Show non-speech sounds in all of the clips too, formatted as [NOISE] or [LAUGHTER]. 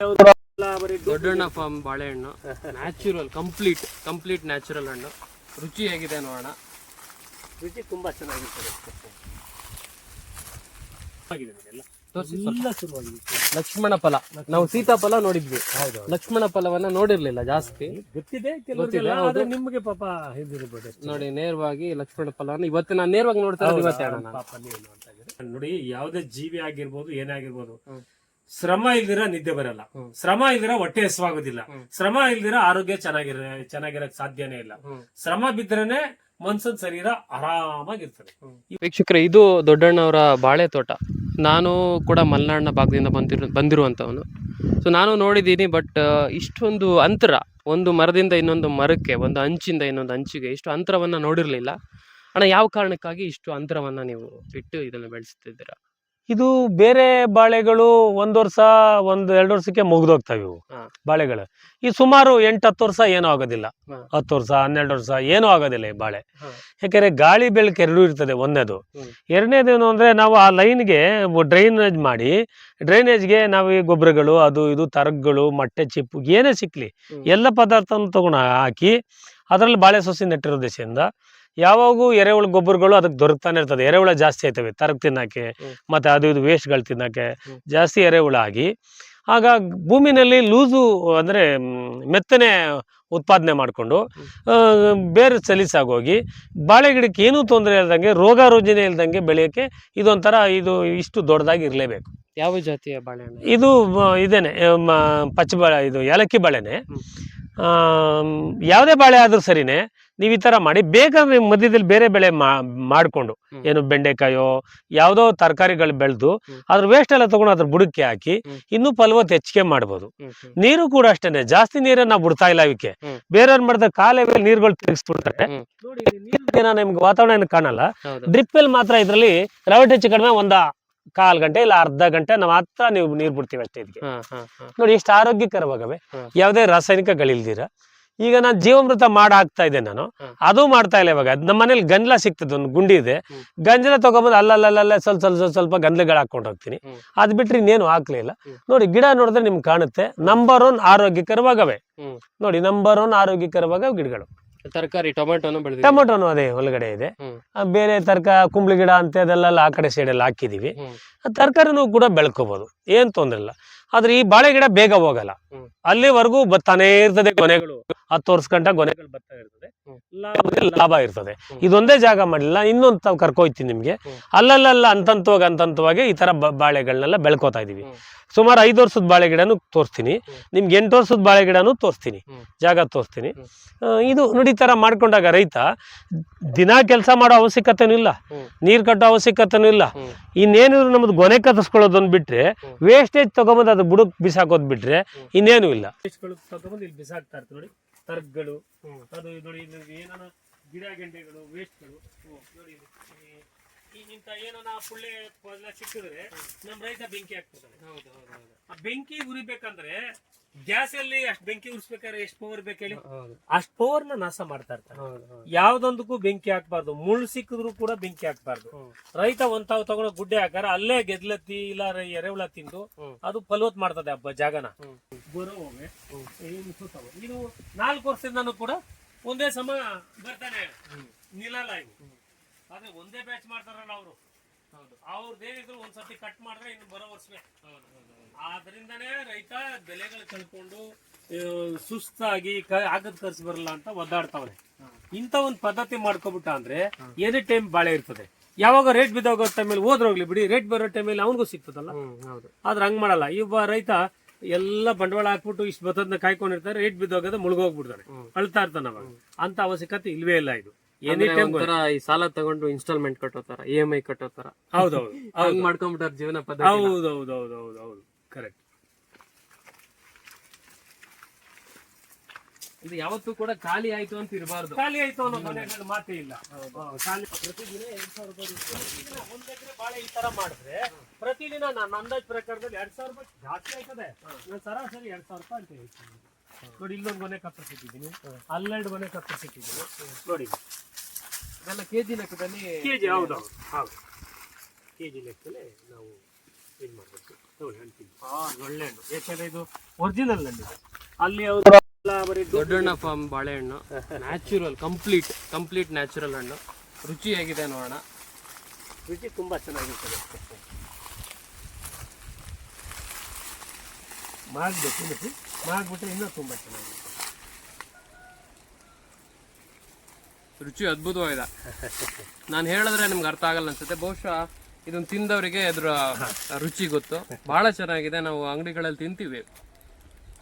ದೊಡ್ಡಣ್ಣ farm ಬಾಳೆಹಣ್ಣು. Natural complete complete natural ಹಣ್ಣು. ರುಚಿ ಹೇಗಿದೆ ನೋಡೋಣ. ರುಚಿ ತುಂಬಾ ಚೆನ್ನಾಗಿರ್ತದೆ ಲಕ್ಷ್ಮಣ ಫಲ. ನಾವು ಸೀತಾಫಲ ನೋಡಿದ್ವಿ. ಲಕ್ಷ್ಮಣ ಫಲವನ್ನ ನೋಡಿರ್ಲಿಲ್ಲ ಜಾಸ್ತಿ. ಗೊತ್ತಿದೆ ಆದ್ರೆ ನಿಮ್ಗೆ ಪಾಪ. ನೋಡಿ ನೇರವಾಗಿ ಲಕ್ಷ್ಮಣ ಫಲವನ್ನು ಇವತ್ತು ನಾನು ನೇರವಾಗಿ ನೋಡ್ತಾ. ನೋಡಿ ಯಾವುದೇ ಜೀವಿ ಆಗಿರ್ಬೋದು ಏನೇ ಆಗಿರ್ಬೋದು ಶ್ರಮ ಇಲ್ದಿರ ನಿದ್ದೆ ಬರಲ್ಲ. ಶ್ರಮ ಇಲ್ದಿರ ಹೊಟ್ಟೆ ಹಸುವಾಗೋದಿಲ್ಲ. ಶ್ರಮ ಇಲ್ದಿರ ಆರೋಗ್ಯ ಚೆನ್ನಾಗಿರ ಚೆನ್ನಾಗಿರಕ್ ಸಾಧ್ಯನೇ ಇಲ್ಲ. ಶ್ರಮ ಬಿದ್ರೇನೆ ಮನ್ಸನ್ ಶರೀರ ಆರಾಮಾಗಿರ್ತದೆ. ವೀಕ್ಷಕರೇ ಇದು ದೊಡ್ಡಣ್ಣವರ ಬಾಳೆ ತೋಟ. ನಾನು ಕೂಡ ಮಲೆನಾಡಿನ ಭಾಗದಿಂದ ಬಂದಿರು ಬಂದಿರುವಂತವನು ಸೊ ನಾನು ನೋಡಿದ್ದೀನಿ ಬಟ್ ಇಷ್ಟೊಂದು ಅಂತರ ಒಂದು ಮರದಿಂದ ಇನ್ನೊಂದು ಮರಕ್ಕೆ ಒಂದು ಅಂಚಿಂದ ಇನ್ನೊಂದು ಅಂಚಿಗೆ ಇಷ್ಟು ಅಂತರವನ್ನು ನೋಡಿರಲಿಲ್ಲ. ಅಣ್ಣ ಯಾವ ಕಾರಣಕ್ಕಾಗಿ ಇಷ್ಟು ಅಂತರವನ್ನು ನೀವು ಇಟ್ಟು ಇದನ್ನು ಬೆಳೆಸ್ತಿದ್ದೀರಾ? ಇದು ಬೇರೆ ಬಾಳೆಗಳು ಒಂದ್ ವರ್ಷ ಒಂದ್ ಎರಡು ವರ್ಷಕ್ಕೆ ಮುಗ್ದೋಗ್ತಾವೆ ಇವು ಬಾಳೆಗಳು. ಈ ಸುಮಾರು ಎಂಟು ಹತ್ತು ವರ್ಷ ಏನೂ ಆಗೋದಿಲ್ಲ. ಹತ್ತು ವರ್ಷ ಹನ್ನೆರಡು ವರ್ಷ ಏನೂ ಆಗೋದಿಲ್ಲ ಈ ಬಾಳೆ. ಯಾಕೆಂದ್ರೆ ಗಾಳಿ ಬೆಳಕು ಎರಡೂ ಇರ್ತದೆ ಒಂದೇದು. ಎರಡನೇದೇನು ಅಂದ್ರೆ ನಾವು ಆ ಲೈನ್ಗೆ ಡ್ರೈನೇಜ್ ಮಾಡಿ ಡ್ರೈನೇಜ್ಗೆ ನಾವು ಈ ಗೊಬ್ಬರಗಳು ಅದು ಇದು ತರಗ್ಗಳು ಮೊಟ್ಟೆ ಚಿಪ್ಪು ಏನೇ ಸಿಕ್ಲಿ ಎಲ್ಲ ಪದಾರ್ಥವನ್ನು ತಗೊಂಡು ಹಾಕಿ ಅದರಲ್ಲಿ ಬಾಳೆ ಸೊಸಿ ನೆಟ್ಟಿರೋ ದೆಸೆಯಿಂದ ಯಾವಾಗೂ ಎರೆಹುಳ ಗೊಬ್ಬರಗಳು ಅದಕ್ಕೆ ದೊರಕ್ತಾನೆ ಇರ್ತದೆ. ಎರೆಹುಳ ಜಾಸ್ತಿ ಆಯ್ತವೆ ತರಕ್ ತಿನ್ನಕ್ಕೆ. ಮತ್ತೆ ಅದು ಇದು ವೇಸ್ಟ್ಗಳು ತಿನ್ನಕ್ಕೆ ಜಾಸ್ತಿ ಎರೆಹುಳ ಆಗಿ ಆಗ ಭೂಮಿನಲ್ಲಿ ಲೂಸು ಅಂದ್ರೆ ಮೆತ್ತನೆ ಉತ್ಪಾದನೆ ಮಾಡಿಕೊಂಡು ಬೇರೆ ಸಲೀಸಾಗೋಗಿ ಬಾಳೆ ಗಿಡಕ್ಕೆ ಏನೂ ತೊಂದರೆ ಇಲ್ದಂಗೆ ರೋಗ ರೋಜನೆ ಇಲ್ದಂಗೆ ಬೆಳೆಯೋಕ್ಕೆ ಇದೊಂಥರ ಇದು ಇಷ್ಟು ದೊಡ್ಡದಾಗಿ ಇರಲೇಬೇಕು. ಯಾವ ಜಾತಿಯ ಬಾಳೆ ಇದು ಇದೇನೆ ಪಚ್ಚ ಬಾಳೆ ಇದು ಏಲಕ್ಕಿ ಬಾಳೆನೆ. ಯಾವುದೇ ಬಾಳೆ ಆದರೂ ಸರಿನೇ ನೀವು ಈ ತರ ಮಾಡಿ ಬೇಗ ಮಧ್ಯದಲ್ಲಿ ಬೇರೆ ಬೆಳೆ ಮಾ- ಮಾಡ್ಕೊಂಡು ಏನು ಬೆಂಡೆಕಾಯೋ ಯಾವುದೋ ತರಕಾರಿಗಳು ಬೆಳೆದು. ಅದ್ರ ವೇಸ್ಟ್ ಎಲ್ಲ ತಗೊಂಡು ಅದ್ರ ಬುಡಕ್ಕೆ ಹಾಕಿ. ಇನ್ನೂ ಫಲವತ್ತು ಹೆಚ್ಚಿಗೆ ಮಾಡ್ಬೋದು. ನೀರು ಕೂಡ ಅಷ್ಟೇನೆ ಜಾಸ್ತಿ ನೀರನ್ನ ನಾವು ಬಿಡ್ತಾ ಇಲ್ಲ ಅವಕ್ಕೆ ಬೇರೆ ಬೇರೆಯವ್ರು ಮಾಡಿದ ಕಾಲೇ ಮೇಲೆ ನೀರುಗಳು ತಿರುಗಿಸ್ಬಿಡ್ತಾರೆ. ನಿಮ್ಗೆ ವಾತಾವರಣ ಏನು ಕಾಣಲ್ಲ. ಡ್ರಿಪ್ ಅಲ್ಲಿ ಮಾತ್ರ ಇದರಲ್ಲಿ ರವಟ್ ಹೆಚ್ಚು ಕಡಿಮೆ ಒಂದ ಕಾಲ್ ಗಂಟೆ ಇಲ್ಲ ಅರ್ಧ ಗಂಟೆ ನಾವು ಮಾತ್ರ ನೀವು ನೀರು ಬಿಡ್ತೀವಿ ಅಷ್ಟೇ ಇದಕ್ಕೆ. ನೋಡಿ ಎಷ್ಟು ಆರೋಗ್ಯಕರವಾಗವೆ. ಯಾವುದೇ ರಾಸಾಯನಿಕಗಳಿಲ್ದಿರ ಈಗ ನಾನು ಜೀವಾಮೃತ ಮಾಡಾಕ್ತಾ ಇದ್ದೆ ನಾನು. ಅದು ಮಾಡ್ತಾ ಇಲ್ಲ ಇವಾಗ. ನಮ್ಮ ಮನೇಲಿ ಗಂಜಲ ಸಿಗ್ತದೆ ಒಂದು ಗುಂಡಿ ಇದೆ. ಗಂಜಲ ತಗೊಬಂದು ಅಲ್ಲಲ್ಲಲ್ಲ ಸ್ವಲ್ಪ ಸ್ವಲ್ಪ ಸ್ವಲ್ಪ ಸ್ವಲ್ಪ ಗಂಜಲಗಳು ಹಾಕೊಂಡು ಹೋಗ್ತೀನಿ. ಅದು ಬಿಟ್ರೆ ಇನ್ನೇನು ಹಾಕ್ಲಿಲ್ಲ. ನೋಡಿ ಗಿಡ ನೋಡಿದ್ರೆ ನಿಮ್ಗೆ ಕಾಣುತ್ತೆ. ನಂಬರ್ ಒನ್ ಆರೋಗ್ಯಕರವಾಗವೆ ನೋಡಿ ನಂಬರ್ ಒನ್ ಆರೋಗ್ಯಕರವಾಗ ಗಿಡಗಳು. ತರಕಾರಿ ಟೊಮೆಟೊನು ಟೊಮೊಟೊನು ಅದೇ ಒಳಗಡೆ ಇದೆ. ಬೇರೆ ತರಕ ಕುಂಬಳಿ ಗಿಡ ಅಂತ ಅದೆಲ್ಲ ಆ ಕಡೆ ಸೈಡೆಲ್ಲ ಹಾಕಿದೀವಿ ಹ್ಮ್. ತರಕಾರಿನೂ ಕೂಡ ಬೆಳ್ಕೋಬಹುದು ಏನ್ ತೊಂದ್ರೆ ಇಲ್ಲ. ಆದ್ರೆ ಈ ಬಾಳೆ ಗಿಡ ಬೇಗ ಹೋಗಲ್ಲ. ಅಲ್ಲಿವರೆಗೂ ಬತ್ತಾನೇ ಇರ್ತದೆ ಗೊನೆಗಳು ಹತ್ತು ವರ್ಷ ಗಂಟ ಗೊನೆಗಳು ಬರ್ತಾ ಇರ್ತದೆ. ಲಾಭ ಇರ್ತದೆ. ಇದೊಂದೇ ಜಾಗ ಮಾಡಲಿಲ್ಲ ಇನ್ನೊಂದು ತಾವು ಕರ್ಕೊಯ್ತೀನಿ ನಿಮ್ಗೆ. ಅಲ್ಲಲ್ಲ ಅಂತಂತವಾಗಿ ಅಂತಂತವಾಗಿ ಈ ತರ ಬಾಳೆಗಳನ್ನೆಲ್ಲ ಬೆಳ್ಕೋತಾ ಇದೀವಿ. ಸುಮಾರು ಐದು ವರ್ಷದ ಬಾಳೆ ಗಿಡನೂ ತೋರಿಸ್ತೀನಿ. ನಿಮ್ಗೆ ಎಂಟು ವರ್ಷದ ಬಾಳೆ ಗಿಡನೂ ತೋರಿಸ್ತೀನಿ ಜಾಗ ತೋರಿಸ್ತೀನಿ ಇದು ನೋಡಿ ತರ ಮಾಡ್ಕೊಂಡಾಗ ರೈತ ದಿನಾ ಕೆಲಸ ಮಾಡೋ ಅವಶ್ಯಕತೆನೂ ಇಲ್ಲ. ನೀರ್ ಕಟ್ಟೋ ಅವಶ್ಯಕತೆನೂ ಇಲ್ಲ ಇನ್ನೇನಿದ್ರು ನಮ್ದು ಗೊನೆ ಕತ್ತರಿಸ್ಕೊಳ್ಳೋದೊಂದು ಬಿಟ್ರೆ. ವೇಸ್ಟೇಜ್ ತಗೊಂಬಂದು ಅದು ಬುಡಕ್ ಬಿಸಾಕೋದ್ ಬಿಟ್ರೆ. ಇನ್ನೇನು ಇಲ್ಲ ನೋಡಿ ತರ್ಗಳು ಹ್ಮ್. ಅದು ನೋಡಿ ಏನಾನ ಗಿಡ ಗೆಂಡೆಗಳು ವೇಸ್ಟ್ಗಳು ನೋಡಿ ಇಂಥ ಏನಾನ ಪುಳ್ಳೆ ಸಿಕ್ಕಿದ್ರೆ ನಮ್ಮ ರೈತ ಬೆಂಕಿ ಹಾಕ್ತಿರ್ತಾನೆ ಹೌದು ಹೌದು ಹೌದು. ಆ ಬೆಂಕಿ ಉರಿಬೇಕಂದ್ರೆ ಗ್ಯಾಸ್ ಅಲ್ಲಿ ಅಷ್ಟು ಬೆಂಕಿ ಉರಿಸ್ಬೇಕಾದ್ರೆ ಎಷ್ಟು ಪವರ್ ಬೇಕು ಹೇಳಿ? ಅಷ್ಟು ಪವರ್ನ ನಾಶ ಮಾಡ್ತಾ ಇರ್ತಾರೆ. ಯಾವ್ದೊಂದಕ್ಕೂ ಬೆಂಕಿ ಹಾಕ್ಬಾರ್ದು. ಮುಳ್ಳು ಸಿಕ್ಕಿದ್ರು ಕೂಡ ಬೆಂಕಿ ಹಾಕ್ಬಾರ್ದು. ರೈತ ಒಂದ್ ತಾವು ತಗೊಂಡ ಗುಡ್ಡೆ ಹಾಕಾರ ಅಲ್ಲೇ ಗೆದ್ಲತ್ತಿ ಇಲ್ಲ ಎರೆಹುಳ ತಿಂದು ಅದು ಫಲವತ್ ಮಾಡ್ತದೆ ಹಬ್ಬ ಜಾಗನ. ಇದು ನಾಲ್ಕು ವರ್ಷದಿಂದನೂ ಕೂಡ ಒಂದೇ ಸಮ ಬರ್ತಾನೆ. ನಿಲ್ಲಲ್ಲ ಇವು ಆದ್ರೆ ಒಂದೇ ಬ್ಯಾಚ್ ಮಾಡ್ತಾರಲ್ಲ ಅವರು. ಹೌದು. ಅವ್ರದ್ದೇನಿದ್ರು ಒಂದ್ಸತಿ ಕಟ್ ಮಾಡಿದ್ರೆ ಇನ್ನು ಬರೋ ಹೌದು ಆದ್ರಿಂದನೇ ರೈತ ಬೆಲೆಗಳು ಕಳ್ಕೊಂಡು ಸುಸ್ತಾಗಿ ಆಗದ್ ಖರ್ಚು ಬರಲ್ಲ ಅಂತ ಒದ್ದಾಡ್ತಾವ್ರೆ ಇಂಥ ಒಂದು ಪದ್ಧತಿ ಮಾಡ್ಕೊಬಿಟ್ಟ ಅಂದ್ರೆ ಎನಿ ಟೈಮ್ ಬಾಳೆ ಇರ್ತದೆ. ಯಾವಾಗ ರೇಟ್ ಬಿದ್ದೋಗೋ ಟೈಮಲ್ಲಿ ಹೋದ್ರೋಗ್ಲಿ ಬಿಡಿ ರೇಟ್ ಬರೋ ಟೈಮಲ್ಲಿ ಅವನಿಗೂ ಸಿಗ್ತದಲ್ಲ. ಆದ್ರೆ ಹಂಗ್ ಮಾಡಲ್ಲ. ಇವ ರೈತ ಎಲ್ಲ ಬಂಡವಾಳ ಹಾಕ್ಬಿಟ್ಟು ಇಷ್ಟು ಬತ್ತದನ್ನ ಕಾಯ್ಕೊಂಡಿರ್ತಾರೆ ರೇಟ್ ಬಿದ್ದೋಗದ ಮುಳುಗೋಗ್ಬಿಡ್ತಾನೆ. ಅಳ್ತಾ ಇರ್ತಾನ ಅವಾಗ. ಅಂತ ಅವಶ್ಯಕತೆ ಇಲ್ವೇ ಇಲ್ಲ ಇದು. ಅಂದ್ರೆ ಟೈಮ್ ಒಂಥರ ಈ ಸಾಲ ತಗೊಂಡು ಇನ್ಸ್ಟಾಲ್ಮೆಂಟ್ ಕಟ್ಟೋ ತರ ಇ ಎಂ ಐ ಕಟ್ಟೋ ತರ. ಹೌದೌದು ಹಂಗ್ ಮಾಡ್ಕೊಂಡ್ಬಿಟ್ಟಾರ ಜೀವನ ಪದ್ಧತಿ ಹೌದೌದೌದೌದು ಹೌದು ಕರೆಕ್ಟ್ ಇದು ಯಾವತ್ತೂ ಕೂಡ ಖಾಲಿ ಆಯ್ತು ಅಂತ ಇರಬಾರ್ದು. ಖಾಲಿ ಆಯ್ತು ಅನ್ನೋ ಮನೆಗಳ ಮಾತೇ ಇಲ್ಲ. ಖಾಲಿ ಪ್ರತಿದಿನ ಎರಡ್ ಸಾವಿರ ರೂಪಾಯಿ. ಪ್ರತಿದಿನ ಒಂದ್ ಎಕರೆ ಬಾಳೆ ಈ ತರ ಮಾಡಿದ್ರೆ ಪ್ರತಿದಿನ ನನ್ನ ಅಂದಾಜ್ ಪ್ರಕಾರದಲ್ಲಿ ಎರಡ್ ಸಾವಿರ ರೂಪಾಯಿ ಜಾಸ್ತಿ ಆಯ್ತದೆ. ನಾನು ಸರಾಸರಿ ಎರಡ್ ಸಾವಿರ ರೂಪಾಯಿ ಅಂತ ಹೇಳ್ತೀನಿ. ನೋಡಿ ಇಲ್ಲೊಂದು ಮನೆ ಕತ್ತರಿಸಿಟ್ಟಿದ್ದೀನಿ ಅಲ್ಲೆರಡು ಮನೆ ಕತ್ತರಿಸಿಟ್ಟಿದ್ದೀನಿ ನೋಡಿ ಅದೆಲ್ಲ ಕೆಜಿ ಲೆಕ್ಕದಲ್ಲಿ ಕೆಜಿ ಹೌದು ಹೌದು ಕೆಜಿ ಲೆಕ್ಕದಲ್ಲಿ ನಾವು ಇದು ಮಾಡಬೇಕು. ನೋಡಿ ಒಳ್ಳೆ ಹಣ್ಣು. ಯಾಕಂದ್ರೆ ಇದು ಒರಿಜಿನಲ್ ಹಣ್ಣು ಇದು. ಅಲ್ಲಿ ಅವರು ಬರೀ ದುಡ್ಡು- ದೊಡ್ಡಣ್ಣ ಫಾರ್ಮ್ ಬಾಳೆಹಣ್ಣು. ನ್ಯಾಚುರಲ್ ಕಂಪ್ಲೀಟ್ ಕಂಪ್ಲೀಟ್ ನ್ಯಾಚುರಲ್ ಹಣ್ಣು. ರುಚಿಯಾಗಿದೆ ನೋಡೋಣ. ರುಚಿ ತುಂಬಾ ಚೆನ್ನಾಗಿರ್ತದೆ. ಮಾಗ್ಬೇಕು ಮಾಡಿಬಿಟ್ಟು ಮಾಗ್ಬಿಟ್ರೆ ಇನ್ನೂ ತುಂಬಾ ಚೆನ್ನಾಗಿರುತ್ತೆ ರುಚಿ ಅದ್ಭುತವಾಗಿದೆ. ನಾನು ಹೇಳಿದ್ರೆ ನಿಮ್ಗೆ ಅರ್ಥ ಆಗಲ್ಲ ಅನ್ಸುತ್ತೆ. ಬಹುಶಃ ಇದನ್ನ ತಿಂದವರಿಗೆ ಅದ್ರ ರುಚಿ ಗೊತ್ತು. ಬಹಳ ಚೆನ್ನಾಗಿದೆ. ನಾವು ಅಂಗಡಿಗಳಲ್ಲಿ ತಿಂತೀವಿ.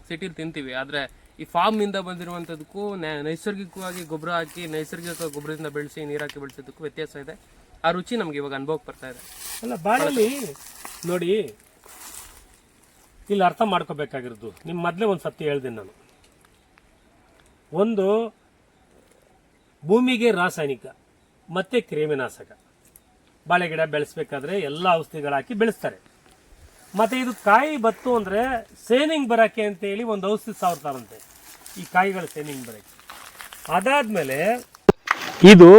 ಸಿಟಿಲಿ ತಿಂತೀವಿ. ಆದ್ರೆ ಈ ಫಾರ್ಮ್ನಿಂದ ಬಂದಿರುವಂಥದ್ದಕ್ಕೂ ನೈಸರ್ಗಿಕವಾಗಿ ಗೊಬ್ಬರ ಹಾಕಿ ನೈಸರ್ಗಿಕ ಗೊಬ್ಬರದಿಂದ ಬೆಳೆಸಿ ನೀರು ಹಾಕಿ ಬೆಳೆಸೋದಕ್ಕೂ ವ್ಯತ್ಯಾಸ ಇದೆ. ಆ ರುಚಿ ನಮ್ಗೆ ಇವಾಗ ಅನುಭವಕ್ಕೆ ಬರ್ತಾ ಇದೆ. ಅಲ್ಲ ಬಾಳಲ್ಲಿ ನೋಡಿ, ಇಲ್ಲಿ ಅರ್ಥ ಮಾಡ್ಕೋಬೇಕಾಗಿರೋದು. ನಿಮ್ಮ ಮೊದಲೇ ಒಂದು ಸತ್ಯ ಹೇಳ್ದೆ ನಾನು. ಒಂದು ಭೂಮಿಗೆ ರಾಸಾಯನಿಕ ಮತ್ತೆ ಕ್ರಿಮಿನಾಶಕ. ಬಾಳೆ ಗಿಡ ಬೆಳೆಸ್ಬೇಕಾದ್ರೆ ಎಲ್ಲ ಔಷಧಿಗಳು ಹಾಕಿ ಬೆಳೆಸ್ತಾರೆ. ಮತ್ತೆ ಇದು ಕಾಯಿ ಬತ್ತು ಅಂದ್ರೆ ಸೇನಿಂಗ್ ಬರಕ್ಕೆ ಅಂತ ಹೇಳಿ ಒಂದು ಔಷಧಿ ಸಾವ್ತಾರಂತೆ ಈ ಕಾಯಿಗಳು ಸೇನಿಂಗ್ ಬರೋಕ್ಕೆ ಅದಾದ್ಮೇಲೆ ಇದು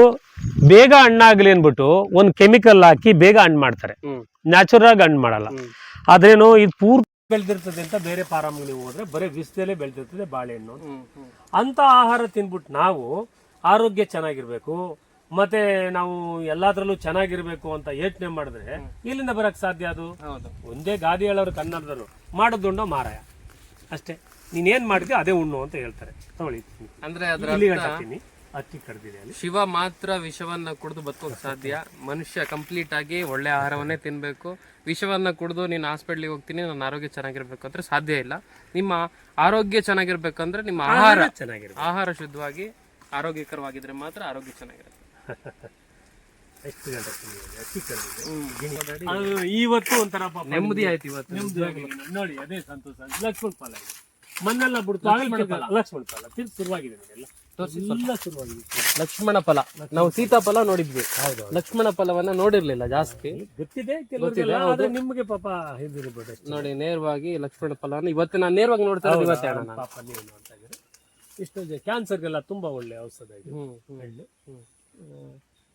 ಬೇಗ ಹಣ್ಣಾಗಲಿ ಅಂದ್ಬಿಟ್ಟು ಒಂದು ಕೆಮಿಕಲ್ ಹಾಕಿ ಬೇಗ ಹಣ್ಣು ಮಾಡ್ತಾರೆ. ನ್ಯಾಚುರಲ್ ಆಗಿ ಹಣ್ಣು ಮಾಡಲ್ಲ. ಆದ್ರೇನು ಇದು ಪೂರ್ತಿ ಬೆಳೆದಿರ್ತದೆ ಅಂತ ಬೇರೆ ಫಾರಮ್ಗೆ ನೀವು ಹೋದ್ರೆ ಬರೀ ಬಿಸಿಲೇ ಬೆಳೆದಿರ್ತದೆ ಬಾಳೆಹಣ್ಣು ಅಂತ. ಆಹಾರ ತಿನ್ಬಿಟ್ಟು ನಾವು ಆರೋಗ್ಯ ಚೆನ್ನಾಗಿರ್ಬೇಕು ಮತ್ತೆ ನಾವು ಎಲ್ಲಾದ್ರಲ್ಲೂ ಚೆನ್ನಾಗಿರ್ಬೇಕು ಅಂತ ಯೋಚನೆ ಮಾಡಿದ್ರೆ ಇಲ್ಲಿಂದ ಬರಕ್ ಸಾಧ್ಯ ಅದು? ಒಂದೇ ಗಾದಿ ಹೇಳೋರು ಕನ್ನಡದವರು. ಮಾಡೋದುಂಡೋ ಮಾರಾಯ. ಅಷ್ಟೇ. ನೀನೇನ್ ಮಾಡಿದ್ಯೋ ಅದೇ ಉಣ್ಣು ಅಂತ ಹೇಳ್ತಾರೆ. ತಗೊಳ್ಳಿ ಅಂದ್ರೆ ಹಾಕ್ತೀನಿ. ಅಕ್ಕಿ ಕಡ್ದಿದೆ ಶಿವ ಮಾತ್ರ ವಿಷವನ್ನ ಕುಡಿದು ಬದುಕೋಕ್ ಸಾಧ್ಯ. ಮನುಷ್ಯ ಕಂಪ್ಲೀಟ್ ಆಗಿ ಒಳ್ಳೆ ಆಹಾರವನ್ನೇ ತಿನ್ಬೇಕು. ವಿಷವನ್ನ ಕುಡಿದು ನೀನು ಹಾಸ್ಪಿಟ್ಲಿಗೆ ಹೋಗ್ತೀನಿ ನನ್ನ ಆರೋಗ್ಯ ಚೆನ್ನಾಗಿರ್ಬೇಕು ಅಂದ್ರೆ ಸಾಧ್ಯ ಇಲ್ಲ. ನಿಮ್ಮ ಆರೋಗ್ಯ ಚೆನ್ನಾಗಿರ್ಬೇಕಂದ್ರೆ ನಿಮ್ಮ ಆಹಾರ ಚೆನ್ನಾಗಿರ್ಬೇಕು. ಆಹಾರ ಶುದ್ಧವಾಗಿ ಆರೋಗ್ಯಕರವಾಗಿದ್ರೆ ಮಾತ್ರ ಆರೋಗ್ಯ ಚೆನ್ನಾಗಿರುತ್ತೆ. [LAUGHS] ಎಷ್ಟು ಗಂಟೆ ಅದು ಇವತ್ತು ಒಂಥರ ಪಾಪ ನೆಮ್ಮದಿ ಆಯ್ತು ಇವತ್ತು. ನೆಮ್ಮದಿಯಾಗಿ ನೋಡಿ ಅದೇ ಸಂತೋಷ. ಲಕ್ಷ್ಮಣ ಫಲ ಇದು ಮಣ್ಣೆಲ್ಲ ಬಿಡ್ತು. ಫಲ ಲಕ್ಷ್ಮಣ ಫಲ ತಿರ್ಗಿ ಶುರುವಾಗಿದೆ ನಿಮಗೆಲ್ಲ ಎಲ್ಲ. ಶುರುವಾಗಿದೆ. ಲಕ್ಷ್ಮಣ ಫಲ ನಾವು ಸೀತಾಫಲ ನೋಡಿದ್ವಿ. ಹೌದು ಲಕ್ಷ್ಮಣ ಫಲವನ್ನ ನೋಡಿರ್ಲಿಲ್ಲ ಜಾಸ್ತಿ. ಗೊತ್ತಿದೆ ಕೆಲವರಿಗೆಲ್ಲ ಆದ್ರೆ ನಿಮ್ಗೆ ಪಾಪ ಹಿಂದಿರ್ಬೋದು ಅಷ್ಟೇ ನೋಡಿ ನೇರವಾಗಿ ಲಕ್ಷ್ಮಣ ಫಲವನ್ನು ಇವತ್ತು ನಾನು ನೇರವಾಗಿ ನೋಡ್ತಾ ಇರೋದು ಇವತ್ತೇ. ಪಾಪ ನೀವು ನೋಡ್ತಾ ಇದ್ದೀರಿ. ಇಷ್ಟು ಕ್ಯಾನ್ಸರ್ಗೆಲ್ಲ ತುಂಬಾ ಒಳ್ಳೆ ಔಷಧ ಇದೆ. ಹಣ್ಣು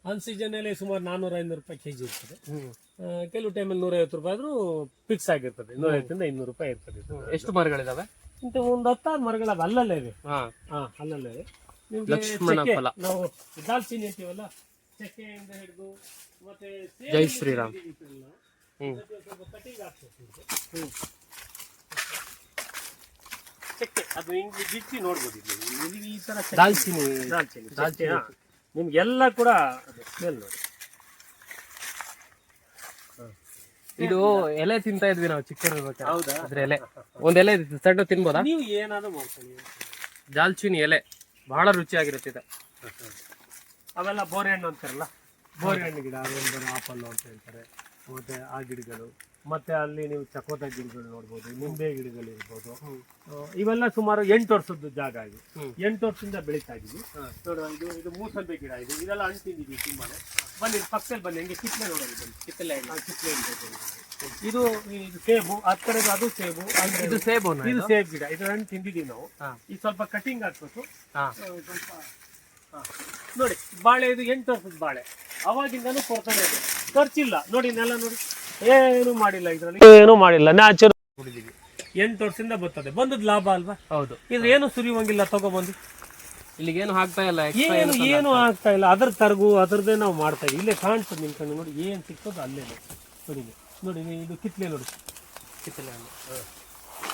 ಅನ್ ಸೀಸನ್ ಅಲ್ಲಿ ಸುಮಾರು ನಾನ್ನೂರ ಐನೂರು ರೂಪಾಯಿ ಕೆಜಿ ಇರ್ತದೆ. ಹ್ಮ್. ಆ, ಕೆಲವು ಟೈಮಲ್ಲಿ ನೂರೈವತ್ತು ರೂಪಾಯಿ ಆದ್ರೂ ಫಿಕ್ಸ್ ಆಗಿರ್ತದೆ. ನೂರೈವತ್ತರಿಂದ ಇನ್ನೂರು ರೂಪಾಯಿ ಇರ್ತದೆ ಎಷ್ಟು ಮರಗಳಿದಾವೆ? ಇಂತ ಒಂದು ಹತ್ತಾರು ಮರಗಳ ಅಲ್ಲಲ್ಲೇ ಇದೆ. ಅಲ್ಲಲ್ಲೇ ಇದೆ. ನಿಮ್ಗೆ. ನಾವು ದಾಲ್ಚಿನ್ನಿ ಅಂತೀವಲ್ಲ? ಚಕ್ಕೆಯಿಂದ ಹಿಡಿದು ಮತ್ತೆ ಜೈ ಶ್ರೀರಾಮ್. ಕಟಿಂಗ್ ಆಗ್ತದೆ. ಚಕ್ಕೆ ಅದು ಹಿಂಗೆ ಬಿಚ್ಚಿ ನೋಡ್ಬೋದು ಇಲ್ಲಿ. ಈ ಥರ ಚಕ್ಕೆ- ದಾಲ್ಚಿನ್ನಿ ದಾಲ್ಚಿನ್ನಿ ದಾಲ್ಚಿನ್ನಿ ಹಾ. ನಿಮ್ಗೆಲ್ಲ ಕೂಡ ಸ್ಮೆಲ್ ನೋಡಿ. ಇದು ಎಲೆ ತಿಂತಾ ಇದ್ವಿ ನಾವು ಚಿಕ್ಕದಿರ್ಬೇಕಾದ್ರೆ ಹೌದಾ? ಅದ್ರ ಎಲೆ. ಒಂದ್ ಎಲೆ ಇತ್ತು, ಸಣ್ಣ ತಿನ್ಬೋದಾ? ನೀವು ಏನಾದ್ರು ಮಾಡ್ಕೊಳ್ಳಿ. ದಾಲ್ಚೀನಿ ಎಲೆ. ಬಹಳ ರುಚಿಯಾಗಿರುತ್ತೆ ಇದು ಅವೆಲ್ಲ ಬೋರೆ ಹಣ್ಣು ಅಂತಾರಲ್ಲ? ಬೋರೆ ಹಣ್ಣು ಗಿಡ ಅದೊಂದು ಆಪಲ್ ಅಂತ ಹೇಳ್ತಾರೆ. ಮತ್ತೆ ಆ ಗಿಡಗಳು. ಮತ್ತೆ ಅಲ್ಲಿ ನೀವು ಚಕೋತ ಗಿಡಗಳು ನೋಡ್ಬೋದು ನಿಂಬೆ ಗಿಡಗಳು ಇರ್ಬೋದು. ಇವೆಲ್ಲ ಸುಮಾರು ಎಂಟು ವರ್ಷದ ಜಾಗ ಇದು. ಎಂಟು ವರ್ಷದಿಂದ ಬೆಳೀತಾ ಇದೀವಿ ನೋಡುವ ಇದು ಇದು ಮೂಸಂಬೆ ಗಿಡ ಇದು. ಇದೆಲ್ಲ ಹಣ್ಣು ತಿಂದಿದ್ದೀವಿ ತುಂಬಾನೇ ಬನ್ನಿ ಪಕ್ಕದಲ್ಲಿ ಬನ್ನಿ ಹಂಗೆ ಕಿತ್ತಲೆ ನೋಡೋದು ಬನ್ನಿ. ಕಿತ್ತಲೆ ಕಿತ್ತಲೆ ಇದೆ. ಇದು ಸೇಬು ಆ ಕಡೆದು ಅದು ಸೇಬು ಇದು ಸೇಬು ಇದು ಸೇಬ್ ಗಿಡ. ಇದು ಹಣ್ಣು ತಿಂದಿದ್ದೀವಿ ನಾವು. ಇದು ಈಗ ಸ್ವಲ್ಪ ಕಟಿಂಗ್ ಹಾಕ್ಬೇಕು ಹಾ. ಸ್ವಲ್ಪ ನೋಡಿ ಬಾಳೆ ಇದು ಎಂಟು ವರ್ಷದ ಬಾಳೆ. ಅವಾಗಿಂದನೂ ಕೊಡ್ತಾನೆ ಇದೆ. ಖರ್ಚಿಲ್ಲ. ನೋಡಿ ನೆಲ ನೋಡಿ. ಏನು ಮಾಡಿಲ್ಲ ಇದರಲ್ಲಿ. ಏನು ಮಾಡಿಲ್ಲ ನ್ಯಾಚುರಲ್ ಎಂಟು ವರ್ಷದಿಂದ ಬರ್ತದೆ. ಬಂದದ್ ಲಾಭ ಅಲ್ವಾ? ಹೌದು. ಇದ್ರ ಏನು ಸುರಿಯುವಂಗಿಲ್ಲ ತಗೊಬಂದು ಇಲ್ಲಿಗೇನು ಹಾಕ್ತಾ ಇಲ್ಲ extra ಏನು ಏನು ಏನು ಆಗ್ತಾ ಇಲ್ಲ. ಅದ್ರ ತರಗು ಅದರದೇ ನಾವು ಮಾಡ್ತಾ ಇದ್ದೀವಿ. ಇಲ್ಲೇ ಕಾಣ್ತದೆ ನಿಮ್ ಕಣ್ಣು ನೋಡಿ ಏನ್ ಸಿಕ್ತದೆ ಅಲ್ಲೇ ನೋಡಿ ಇಲ್ಲಿ. ನೋಡಿ ಇಲ್ಲಿ ಇದು ಕಿತ್ಲೆ ನೋಡಿ. ಕಿತ್ಲೆ ಹಣ್ಣು.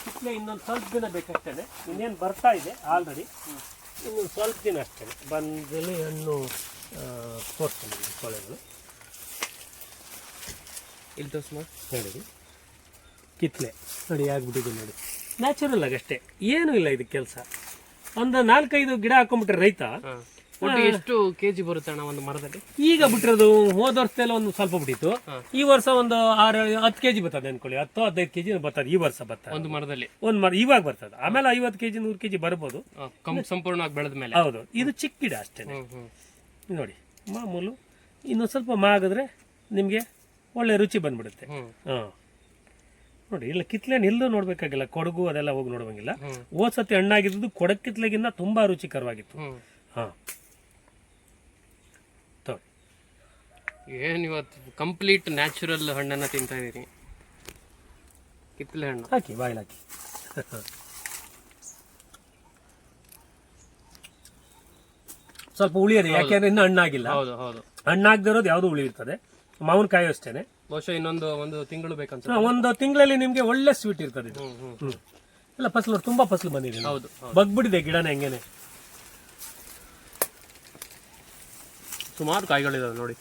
ಕಿತ್ಲೆ ಇನ್ನೊಂದು ಸ್ವಲ್ಪ ದಿನ ಬೇಕಷ್ಟೇ ಇನ್ನೇನು ಬರ್ತಾ ಇದೆ ಆಲ್ರೆಡಿ. ಇನ್ನೊಂದು ಸ್ವಲ್ಪ ದಿನ ಅಷ್ಟೇ. ಬಂದಲ್ಲಿ ಹಣ್ಣು ಕೊಡ್ತೀನಿ ಕೊಳೆಗಳು. ಇಲ್ಲಿ ತೋರಿಸ್ ನೋಡಿ. ಕಿತ್ತಲೆ ನೋಡಿ ಆಗ್ಬಿಟ್ಟಿದೆ ನೋಡಿ. ನ್ಯಾಚುರಲ್ ಆಗಷ್ಟೇ ಅಷ್ಟೇ. ಏನೂ ಇಲ್ಲ ಇದು ಕೆಲಸ. ಒಂದು ನಾಲ್ಕೈದು ಗಿಡ ಹಾಕೊಂಡ್ಬಿಟ್ರೆ ರೈತ ಎಷ್ಟು ಒಟ್ಟು ಎಷ್ಟು ಕೆಜಿ ಬರುತ್ತೆ ಅಣ್ಣ ಒಂದು ಮರದಲ್ಲಿ? ಈಗ ಬಿಟ್ಟಿರೋದು ಹೋದ ವರ್ಷದಲ್ಲಿ ಒಂದು ಸ್ವಲ್ಪ ಬಿಟ್ಟಿತ್ತು. ಈ ವರ್ಷ ಒಂದು ಆರು ಹತ್ತು ಕೆಜಿ ಬರ್ತದೆ ಅನ್ಕೊಳ್ಳಿ. ಹತ್ತು ಹದಿನೈದು ಕೆಜಿ ಬರ್ತದೆ. ಈ ವರ್ಷ ಬರ್ತದೆ. ಒಂದು ಮರದಲ್ಲಿ. ಒಂದು ಮರ ಇವಾಗ ಬರ್ತದೆ. ಆಮೇಲೆ ಐವತ್ತು ಕೆಜಿ ನೂರು ಕೆಜಿ ಬರ್ಬೋದು. ಕಂ- ಸಂಪೂರ್ಣವಾಗಿ ಬೆಳೆದ ಮೇಲೆ. ಹೌದು. ಇದು ಚಿಕ್ಕ ಗಿಡ ಅಷ್ಟೇ. ನೋಡಿ ಮಾಮೂಲು ಇನ್ನೊಂದು ಸ್ವಲ್ಪ ಮಾಗಿದ್ರೆ ನಿಮಗೆ ಒಳ್ಳೆ ರುಚಿ ಬಂದ್ಬಿಡುತ್ತೆ. ಹಾಂ. ನೋಡಿ ಇಲ್ಲ ಕಿತ್ಲೆನ ಎಲ್ಲೂ ನೋಡ್ಬೇಕಾಗಿಲ್ಲ. ಕೊಡಗು ಅದೆಲ್ಲ ಹೋಗಿ ನೋಡುವಂಗಿಲ್ಲ. ಓದ್ ಹೋದ್ ಸತಿ ಹಣ್ಣಾಗಿದ್ದು ಕೊಡಕಿತ್ಲೆಗಿನ್ನ ತುಂಬಾ ರುಚಿಕರವಾಗಿತ್ತು. ಹಾಂ. ಏನ್ ಇವತ್ತು ಕಂಪ್ಲೀಟ್ ನ್ಯಾಚುರಲ್ ಹಣ್ಣನ್ನ ತಿಂತಾ ಇದೀನಿ ಕಿತ್ಲೆ ಹಣ್ಣು. ಹಾಕಿ ಬಾಯಿಲ್ ಹಾಕಿ. ಸ್ವಲ್ಪ ಉಳಿಯರಿ ಯಾಕೆಂದ್ರೆ ಇನ್ನೂ ಹಣ್ಣಾಗಿಲ್ಲ. ಹೌದು ಹೌದು. ಹಣ್ಣಾಗದಿರೋದು ಯಾವುದು ಉಳಿಯುತ್ತದೆ. ಮಾವಿನಕಾಯಿ ಅಷ್ಟೇನೆ. ಬಹುಶಃ ಇನ್ನೊಂದು ಒಂದು ತಿಂಗಳು ಬೇಕಂತ. ಒಂದು ತಿಂಗಳಲ್ಲಿ ನಿಮ್ಗೆ ಒಳ್ಳೆ ಸ್ವೀಟ್ ಇರ್ತದೆ ಇದು. ಹ್ಮ್. ಇಲ್ಲ ಫಸಲು ತುಂಬಾ ಫಸಲು ಬಂದಿದೆ ಹೌದು ಬಗ್ಬಿಡಿದೆ ಬಗ್ಬಿಟ್ಟಿದೆ ಗಿಡನ ಹೆಂಗೇನೆ. ಸುಮಾರು ಕಾಯಿಗಳಿದಾವೆ ನೋಡಿ.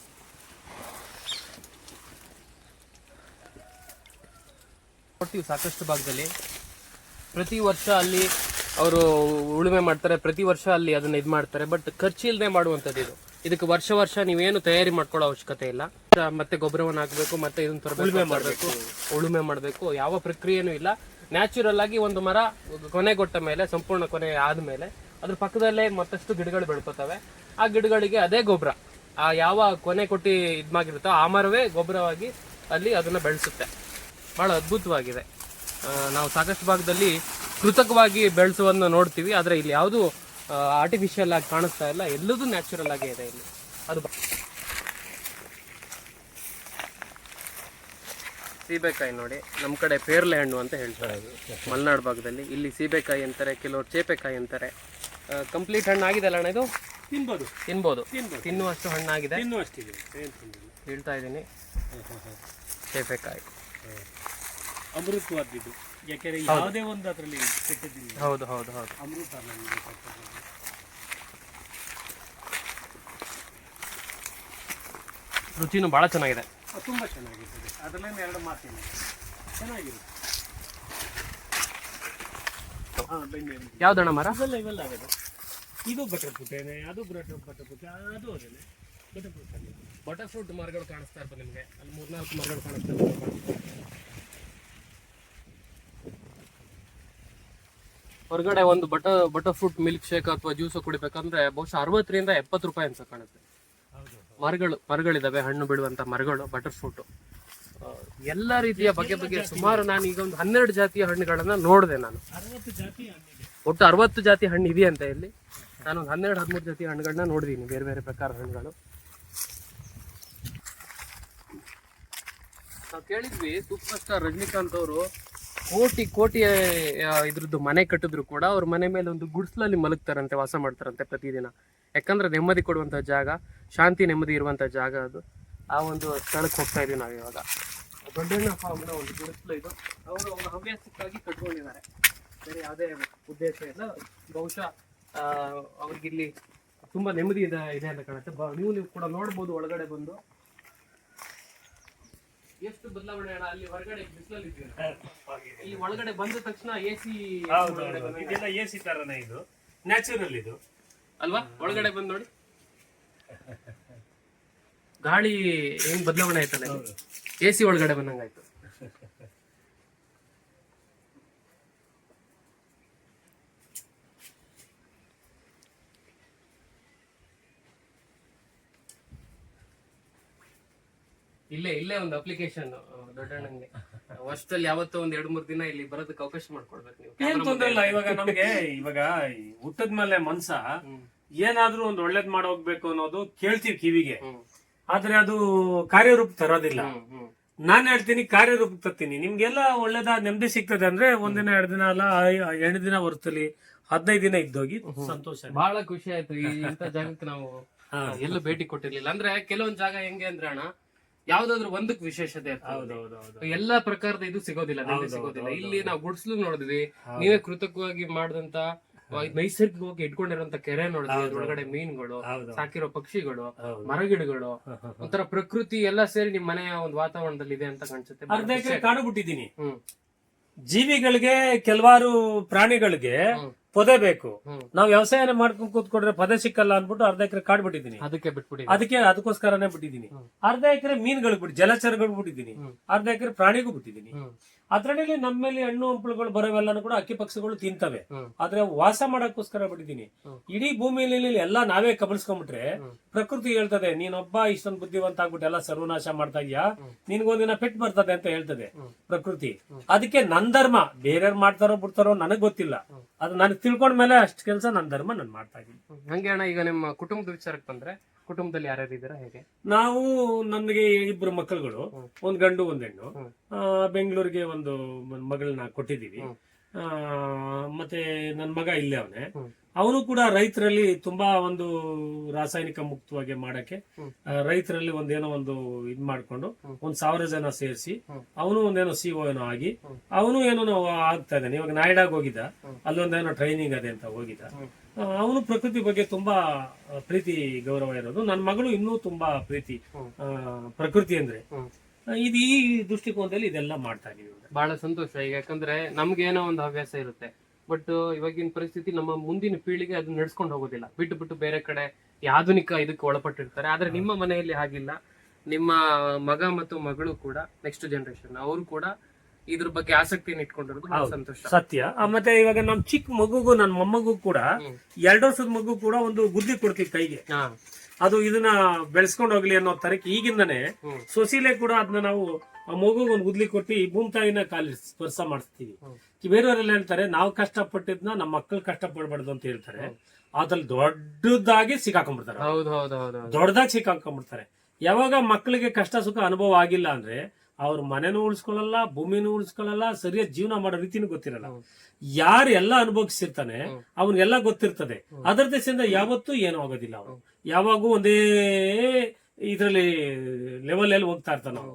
ನೋಡ್ತೀವಿ ಸಾಕಷ್ಟು ಭಾಗದಲ್ಲಿ. ಪ್ರತಿ ವರ್ಷ ಅಲ್ಲಿ ಅವರು ಉಳುಮೆ ಮಾಡ್ತಾರೆ ಪ್ರತಿ ವರ್ಷ ಅಲ್ಲಿ ಅದನ್ನ ಇದು ಮಾಡ್ತಾರೆ ಬಟ್ ಖರ್ಚಿಲ್ಲದೆ ಮಾಡುವಂಥದ್ದು ಇದು. ಇದಕ್ಕೆ ವರ್ಷ ವರ್ಷ ನೀವೇನು ತಯಾರಿ ಮಾಡ್ಕೊಳ್ಳೋ ಅವಶ್ಯಕತೆ ಇಲ್ಲ. ಮತ್ತೆ ಗೊಬ್ಬರವನ್ನು ಹಾಕಬೇಕು ಮತ್ತೆ ಇದನ್ನ ತರಬೇಕು ಮಾಡಬೇಕು. ಉಳುಮೆ ಮಾಡಬೇಕು. ಯಾವ ಪ್ರಕ್ರಿಯೆನೂ ಇಲ್ಲ. ನ್ಯಾಚುರಲ್ ಆಗಿ ಒಂದು ಮರ ಕೊನೆಗೊಟ್ಟ ಮೇಲೆ ಸಂಪೂರ್ಣ ಕೊನೆ ಆದ್ಮೇಲೆ ಅದ್ರ ಪಕ್ಕದಲ್ಲೇ ಮತ್ತಷ್ಟು ಗಿಡಗಳು ಬೆಳ್ಕೊತವೆ. ಆ ಗಿಡಗಳಿಗೆ ಅದೇ ಗೊಬ್ಬರ. ಆ ಯಾವ ಕೊನೆ ಕೊಟ್ಟಿ ಇದ್ಮಾಗಿರುತ್ತೋ ಆ ಮರವೇ ಗೊಬ್ಬರವಾಗಿ ಅಲ್ಲಿ ಅದನ್ನ ಬೆಳೆಸುತ್ತೆ. ಬಹಳ ಅದ್ಭುತವಾಗಿದೆ. ನಾವು ಸಾಕಷ್ಟು ಭಾಗದಲ್ಲಿ ಕೃತಕವಾಗಿ ಬೆಳೆಸುವನ್ನು ನೋಡ್ತೀವಿ. ಆದರೆ ಇಲ್ಲಿ ಯಾವುದು ಆರ್ಟಿಫಿಷಿಯಲ್ ಆಗಿ ಕಾಣಿಸ್ತಾ ಇಲ್ಲ. ಎಲ್ಲದೂ ನ್ಯಾಚುರಲ್ ಆಗೇ ಇದೆ ಇಲ್ಲಿ. ಅದು ಸೀಬೆಕಾಯಿ ನೋಡಿ ನಮ್ಮ ಕಡೆ ಪೇರ್ಲೆ ಹಣ್ಣು ಅಂತ ಹೇಳ್ತಾರೆ. ಮಲೆನಾಡು ಭಾಗದಲ್ಲಿ. ಇಲ್ಲಿ ಸೀಬೆಕಾಯಿ ಅಂತಾರೆ ಕೆಲವರು ಚೇಪೆಕಾಯಿ ಅಂತಾರೆ. ಕಂಪ್ಲೀಟ್ ಹಣ್ಣು ಆಗಿದೆ ಅಲ್ಲ ಅಣ್ಣ ಇದು? ತಿನ್ಬೋದು. ತಿನ್ಬೋದು. ತಿನ್ನುವಷ್ಟು ಹಣ್ಣಾಗಿದೆ. ತಿನ್ನುವಷ್ಟಿದೆ. ಹೇಳ್ತಾ ಇದ್ದೀನಿ. ಚೇಪೆಕಾಯಿ. ಅಮೃತವಾದ್ದು ಯಾಕೆಂದ್ರೆ ಯಾವುದೇ ಒಂದು ಅದರಲ್ಲಿ ಕೆಟ್ಟದಿಲ್ಲ ಹೌದು ಹೌದು ಹೌದು. ಅಮೃತ. ರುಚಿನೂ ಭಾಳ ಚೆನ್ನಾಗಿದೆ. ತುಂಬಾ ಚೆನ್ನಾಗಿರ್ತದೆ. ಅದರಲ್ಲೇ ಎರಡು ಮಾತಿಲ್ಲ ಚೆನ್ನಾಗಿರುತ್ತೆ. ಹಾ ಬೆಣ್ಣೆ ಯಾವ್ದಣ್ಣ ಮರ? ಇವೆಲ್ಲ ಇವೆಲ್ಲ ಆಗಿದೆ. ಇದು ಬಟರ್ ಪುಟೇನೆ ಅದು ಬಟರ್ ಬಟರ್ ಪುಟ ಅದು ಅದೇನೆ. ಬಟರ್ ಫ್ರೂಟ್ ಬಟರ್ ಫ್ರೂಟ್ ಮರಗಳು ಕಾಣಿಸ್ತಾ ಇರ್ಬೋದು ನಿಮಗೆ. ಅಲ್ಲಿ ಮೂರ್ನಾಲ್ಕು ಮರಗಳು ಕಾಣಿಸ್ತಾ ಇರ್ಬೋದು. ಹೊರಗಡೆ ಒಂದು butter butter fruit milk shake ಅಥವಾ ಜ್ಯೂಸ್ ಕುಡಿಬೇಕಂದ್ರೆ ಬಹುಶಃ ಅರವತ್ತರಿಂದ ಎಪ್ಪತ್ತು ರೂಪಾಯಿ ಅಂತ ಕಾಣುತ್ತೆ. ಮರಗಳು ಮರಗಳಿದ್ದಾವೆ ಹಣ್ಣು ಬಿಡುವಂತ ಮರಗಳು ಬಟರ್ ಫ್ರೂಟ್ ಎಲ್ಲ ರೀತಿಯ ಬಗೆ ಬಗೆ ಸುಮಾರು ನಾನು ಈಗ ಒಂದು ಹನ್ನೆರಡು ಜಾತಿಯ ಹಣ್ಣುಗಳನ್ನು ನೋಡಿದೆ ನಾನು. ಒಟ್ಟು ಅರವತ್ತು ಜಾತಿ ಹಣ್ಣು ಇದೆಯಂತೆ ಇಲ್ಲಿ. ನಾನು ಒಂದು ಹನ್ನೆರಡು ಹದಿಮೂರು ಜಾತಿ ಹಣ್ಣುಗಳನ್ನ ನೋಡಿದ್ದೀನಿ ಬೇರೆ ಬೇರೆ ಪ್ರಕಾರ ಹಣ್ಣುಗಳು. ನಾವು ಕೇಳಿದ್ವಿ ಸೂಪರ್ ಸ್ಟಾರ್ ರಜನಿಕಾಂತ್ ಅವರು ಕೋಟಿ ಕೋಟಿ ಇದ್ರದ್ದು ಮನೆ ಕಟ್ಟಿದ್ರು ಕೂಡ ಅವ್ರ ಮನೆ ಮೇಲೆ ಒಂದು ಗುಡ್ಸ್ಲಲ್ಲಿ ಮಲಗ್ತಾರಂತೆ, ವಾಸ ಮಾಡ್ತಾರಂತೆ ಪ್ರತಿದಿನ. ಯಾಕಂದ್ರೆ ನೆಮ್ಮದಿ ಕೊಡುವಂಥ ಜಾಗ, ಶಾಂತಿ ನೆಮ್ಮದಿ ಇರುವಂಥ ಜಾಗ ಅದು. ಆ ಒಂದು ಸ್ಥಳಕ್ಕೆ ಹೋಗ್ತಾ ಇದೀವಿ ನಾವು ಇವಾಗ. ದೊಡ್ಡಣ್ಣ ಫಾರ್ಮ್ನ ಒಂದು ಗುಡಿಸ್ಲು ಇದು. ಅವರು ಅವರ ಹವ್ಯಾಸಕ್ಕಾಗಿ ಕಟ್ಕೊಂಡಿದ್ದಾರೆ. ಬೇರೆ ಯಾವುದೇ ಉದ್ದೇಶ ಇಲ್ಲ. ಬಹುಶಃ ಅವರಿಗಿಲ್ಲಿ ತುಂಬಾ ನೆಮ್ಮದಿ ಇದೆ ಇದೆ ಅಂತ ಕಾಣುತ್ತೆ. ನೀವು ನೀವು ಕೂಡ ನೋಡ್ಬೋದು ಒಳಗಡೆ ಬಂದು. ಎಷ್ಟು ಬದಲಾವಣೆ ಅಣ್ಣ? ಅಲ್ಲಿ ಹೊರಗಡೆ ಬಿಸಿಲಲ್ಲಿ ಇಲ್ಲಿ ಒಳಗಡೆ ಬಂದ ತಕ್ಷಣ ಎ ಸಿ ಹೌದು. ಇದೆಲ್ಲ ಎ ಸಿ ತರನೇ ಇದು. ನ್ಯಾಚುರಲ್ ಇದು. ಅಲ್ವಾ? ಒಳಗಡೆ ಬಂದು ನೋಡಿ. ಗಾಳಿ ಏನ್ ಬದಲಾವಣೆ ಆಯ್ತಲ್ಲ ಎ ಸಿ ಒಳಗಡೆ ಬಂದಂಗಾಯ್ತು. ಇಲ್ಲೇ ಇಲ್ಲೇ ಒಂದು ಅಪ್ಲಿಕೇಶನ್ ದೊಡ್ಡಣ್ಣಂಗೆ. ವರ್ಷದಲ್ಲಿ ಯಾವತ್ತೋ ಒಂದ್ ಎರಡ್ ಮೂರ್ ದಿನ ಇಲ್ಲಿ ಬರೋದಕ್ಕೆ ಅವಕಾಶ ಮಾಡ್ಕೊಡ್ಬೇಕು ನೀವು. ಏನ್ ತೊಂದ್ರೆ ಇಲ್ಲ ಇವಾಗ ನಮ್ಗೆ ಇವಾಗ ಹುಟ್ಟದ ಮೇಲೆ ಮನ್ಸ. ಏನಾದ್ರೂ ಒಂದ್ ಒಳ್ಳೇದ್ ಮಾಡೋಗ್ಬೇಕು ಅನ್ನೋದು ಕೇಳ್ತೀವಿ ಕಿವಿಗೆ. ಆದ್ರೆ ಅದು ಕಾರ್ಯರೂಪ ತರೋದಿಲ್ಲ. ನಾನ್ ಹೇಳ್ತೀನಿ ಕಾರ್ಯರೂಪ ತರ್ತೀನಿ. ನಿಮ್ಗೆಲ್ಲ ಒಳ್ಳೇದ ನೆಮ್ಮದಿ ಸಿಗ್ತದೆ ಅಂದ್ರೆ ಒಂದಿನ ಎರಡು ದಿನ ಅಲ್ಲ ಎರಡು ಎಂಟು ದಿನ ಬರ್ತಲಿ ಹದಿನೈದು ದಿನ ಇದ್ದೋಗಿ ಸಂತೋಷ ಬಹಳ ಖುಷಿ ಆಯ್ತು ಇಂಥ ಜಾಗಕ್ಕೆ ನಾವು. ಎಲ್ಲೂ ಭೇಟಿ ಕೊಟ್ಟಿರ್ಲಿಲ್ಲ. ಅಂದ್ರೆ ಕೆಲವೊಂದ್ ಜಾಗ ಹೆಂಗೆ ಅಂದ್ರೆ ಅಣ್ಣ ಯಾವ್ದಾದ್ರು ಒಂದಕ್ಕೆ ವಿಶೇಷತೆ ಇರ್ತದೆ. ಹೌದೌದೌದು ಎಲ್ಲಾ ಪ್ರಕಾರದ ಇದು ಸಿಗೋದಿಲ್ಲ ಸಿಗೋದಿಲ್ಲ. ಇಲ್ಲಿ ನಾವು ಗುಡ್ಸ್ಲು ನೋಡಿದ್ವಿ. ನೀವೇ ಕೃತಕವಾಗಿ ಮಾಡಿದಂತ ನೈಸರ್ಗಿಕವಾಗಿ ಇಟ್ಕೊಂಡಿರುವಂತ ಕೆರೆ ನೋಡಿದ್ವಿ. ಅದ್ರೊಳಗಡೆ ಮೀನುಗಳು ಸಾಕಿರೋ ಪಕ್ಷಿಗಳು ಮರಗಿಡಗಳು ಒಂಥರ ಪ್ರಕೃತಿ ಎಲ್ಲ ಸೇರಿ ನಿಮ್ ಮನೆಯ ಒಂದು ವಾತಾವರಣದಲ್ಲಿ ಇದೆ ಅಂತ ಕಾಣಿಸುತ್ತೆ. ಕಾಣಬಿಟ್ಟಿದ್ದೀನಿ ಅರ್ಧ ಎಕರೆ ಕಾಡು ಬಿಟ್ಟಿದ್ದೀನಿ. ಹ್ಮ್. ಜೀವಿಗಳಿಗೆ ಕೆಲವಾರು ಪ್ರಾಣಿಗಳಿಗೆ. ಪೊದೆ ಬೇಕು. ನಾವು ವ್ಯವಸಾಯನ ಮಾಡ್ಕೊಂಡು ಕೂತ್ಕೊಂಡ್ರೆ ಪದ ಸಿಕ್ಕಲ್ಲ ಅನ್ಬಿಟ್ಟು ಅರ್ಧ ಎಕರೆ ಕಾಡ್ ಬಿಟ್ಟಿದ್ದೀನಿ. ಅದಕ್ಕೆ ಬಿಟ್ಬಿಡಿ. ಅದಕ್ಕೆ ಅದಕ್ಕೋಸ್ಕರನೇ ಬಿಟ್ಟಿದ್ದೀನಿ. ಅರ್ಧ ಎಕರೆ ಮೀನುಗಳಿಗೆ ಬಿಟ್ಟು ಜಲಚರಗಳು ಬಿಟ್ಟಿದ್ದೀನಿ. ಅರ್ಧ ಎಕರೆ ಪ್ರಾಣಿಗೂ ಬಿಟ್ಟಿದ್ದೀನಿ. ಅದ್ರಲ್ಲಿ ನಮ್ಮಲ್ಲಿ ಹಣ್ಣು ಹಂಪಲುಗಳು ಬರೋವೆಲ್ಲನೂ ಕೂಡ ಅಕ್ಕಿ ಪಕ್ಷಿಗಳು ತಿಂತವೆ ಆದ್ರೆ ವಾಸ ಮಾಡಕ್ಕೋಸ್ಕರ ಬಿಟ್ಟಿದೀನಿ. ಇಡೀ ಭೂಮಿಯಲ್ಲಿ ಎಲ್ಲ ನಾವೇ ಕಬಳಿಸ್ಕೊಂಡ್ಬಿಟ್ರೆ. ಪ್ರಕೃತಿ ಹೇಳ್ತದೆ ನೀನೊಬ್ಬ ಇಷ್ಟೊಂದು ಬುದ್ಧಿವಂತ ಆಗ್ಬಿಟ್ಟು ಎಲ್ಲ ಸರ್ವನಾಶ ಮಾಡ್ತಾ ಇದೀಯಾ. ನಿನ್ಗೊಂದಿನ ಪೆಟ್ ಬರ್ತದೆ ಅಂತ ಹೇಳ್ತದೆ ಪ್ರಕೃತಿ ಅದಕ್ಕೆ ನನ್ ಧರ್ಮ ಬೇರೆಯವ್ರು ಮಾಡ್ತಾರೋ ಬಿಡ್ತಾರೋ ನನಗ್ ಗೊತ್ತಿಲ್ಲ. ಅದು ನನಗೆ ತಿಳ್ಕೊಂಡ್ಮೇಲೆ ಅಷ್ಟು ಕೆಲಸ ನನ್ ಧರ್ಮ ನಾನು ಮಾಡ್ತಾ ಇದ್ದೀನಿ. ಹಂಗೆ ಅಣ್ಣ ಈಗ ನಿಮ್ಮ ಕುಟುಂಬದ ವಿಚಾರಕ್ಕೆ ಬಂದ್ರೆ ಕುಟುಂಬದಲ್ಲಿ ಯಾರ್ಯಾರು ಇದ್ದೀರಾ ಹೇಗೆ ನಾವು ನನಗೆ ಇಬ್ರು ಮಕ್ಕಳುಗಳು. ಒಂದ್ ಗಂಡು ಒಂದ್ ಹೆಣ್ಣು ಬೆಂಗಳೂರಿಗೆ ಒಂದು ಮಗಳನ್ನ ಕೊಟ್ಟಿದ್ದೀವಿ ಆ, ಮತ್ತೆ ನನ್ನ ಮಗ ಇಲ್ಲೇ ಅವನೇ. ಅವನು ಕೂಡ ರೈತರಲ್ಲಿ ತುಂಬಾ ಒಂದು ರಾಸಾಯನಿಕ ಮುಕ್ತವಾಗಿ ಮಾಡಕ್ಕೆ ರೈತರಲ್ಲಿ ಒಂದೇನೋ ಒಂದು ಇದ್ ಮಾಡ್ಕೊಂಡು. ಒಂದ್ ಸಾವಿರ ಜನ ಸೇರಿಸಿ. ಅವನು ಒಂದೇನೋ ಸಿ ಏನೋ ಆಗಿ. ಅವನು ಏನೋ ಆಗ್ತಾ ಇದ್ದಾನೆ ಇವಾಗ ನಾಯ್ಡಾಗ ಹೋಗಿದ್ದ. ಅಲ್ಲೊಂದೇನೋ ಟ್ರೈನಿಂಗ್ ಅದೇ ಅಂತ ಹೋಗಿದ್ದ. ಅವನು ಪ್ರಕೃತಿ ಬಗ್ಗೆ ತುಂಬಾ ಪ್ರೀತಿ ಗೌರವ ಇರೋದು ನನ್ನ ಮಗಳು ಇನ್ನೂ ತುಂಬಾ ಪ್ರೀತಿ. ಪ್ರಕೃತಿ ಅಂದ್ರೆ ಇದು ಈ ದೃಷ್ಟಿಕೋನದಲ್ಲಿ ಇದೆಲ್ಲ ಮಾಡ್ತಾ ಇದೀವಿ. ಬಹಳ ಸಂತೋಷ. ಈಗ ಯಾಕಂದ್ರೆ ನಮ್ಗೆ ಏನೋ ಒಂದು ಹವ್ಯಾಸ ಇರುತ್ತೆ. ಬಟ್ ಇವಾಗಿನ ಪರಿಸ್ಥಿತಿ ನಮ್ಮ ಮುಂದಿನ ಪೀಳಿಗೆ ಅದನ್ನ ನಡ್ಸ್ಕೊಂಡು ಹೋಗೋದಿಲ್ಲ. ಬಿಟ್ಟು ಬಿಟ್ಟು ಬೇರೆ ಕಡೆ ಈ ಆಧುನಿಕ ಇದಕ್ಕೆ ಒಳಪಟ್ಟಿರ್ತಾರೆ. ಆದ್ರೆ ನಿಮ್ಮ ಮನೆಯಲ್ಲಿ ಹಾಗಿಲ್ಲ. ನಿಮ್ಮ ಮಗ ಮತ್ತು ಮಗಳು ಕೂಡ ನೆಕ್ಸ್ಟ್ ಜನರೇಷನ್ ಅವರು ಕೂಡ ಇದ್ರ ಬಗ್ಗೆ ಆಸಕ್ತಿಯನ್ನು ಇಟ್ಕೊಂಡಿರೋದು ಬಹಳ ಸಂತೋಷ. ಸತ್ಯ. ಆ, ಮತ್ತೆ ಇವಾಗ ನಮ್ ಚಿಕ್ಕ ಮಗುಗೂ ನನ್ನ ಮೊಮ್ಮಗೂ ಕೂಡ. ಎರಡು ವರ್ಷದ ಮಗು ಕೂಡ ಒಂದು ಗುದ್ದಿ ಕೊಡ್ತೀವಿ ಕೈಗೆ. ಹಾ. ಅದು ಇದನ್ನ ಬೆಳೆಸ್ಕೊಂಡು ಹೋಗ್ಲಿ ಅನ್ನೋ ತರಕ್ಕೆ ಈಗಿಂದನೇ ಸೊಸೀಲೆ ಕೂಡ ಅದನ್ನ ನಾವು ಆ ಮಗು ಒಂದು ಗುದ್ಲಿ ಕೊಟ್ಟು ಈ ಭೂಮಿ ತಾಯಿನ ಕಾಲಿ ಸ್ಪರ್ಶ ಮಾಡಿಸ್ತೀವಿ. ಬೇರೆಯವರೆಲ್ಲ ಹೇಳ್ತಾರೆ ನಾವು ಕಷ್ಟಪಟ್ಟಿದ್ನ ನಮ್ಮ ಮಕ್ಕಳು ಕಷ್ಟಪಡಬಾರ್ದು ಅಂತ ಹೇಳ್ತಾರೆ. ಅದ್ರಲ್ಲಿ ದೊಡ್ಡದಾಗಿ ಸಿಕ್ಕಾಕೊಂಡ್ಬಿಡ್ತಾರೆ ದೊಡ್ಡದಾಗಿ ಸಿಕ್ಕಾಕೊಂಡ್ಬಿಡ್ತಾರೆ. ಯಾವಾಗ ಮಕ್ಕಳಿಗೆ ಕಷ್ಟ ಸುಖ ಅನುಭವ ಆಗಿಲ್ಲ ಅಂದ್ರೆ ಅವ್ರ ಮನೆನೂ ಉಳಿಸ್ಕೊಳ್ಳಲ್ಲ ಭೂಮಿನೂ ಉಳಿಸ್ಕೊಳ್ಳಲ್ಲ ಸರಿಯಾದ ಜೀವನ ಮಾಡೋ ರೀತಿನೂ ಗೊತ್ತಿರಲ್ಲ. ಯಾರು ಎಲ್ಲ ಅನುಭವಿಸಿರ್ತಾನೆ. ಅವನಿಗೆಲ್ಲ ಗೊತ್ತಿರ್ತದೆ. ಅದರ ದೇಶದಿಂದ ಯಾವತ್ತೂ ಏನೂ ಆಗೋದಿಲ್ಲ ಅವನು ಯಾವಾಗೂ ಒಂದೇ ಇದ್ರಲ್ಲಿ ಲೆವೆಲ್ ಅಲ್ಲಿ ಹೋಗ್ತಾ ಇರ್ತಾನ ನಾವು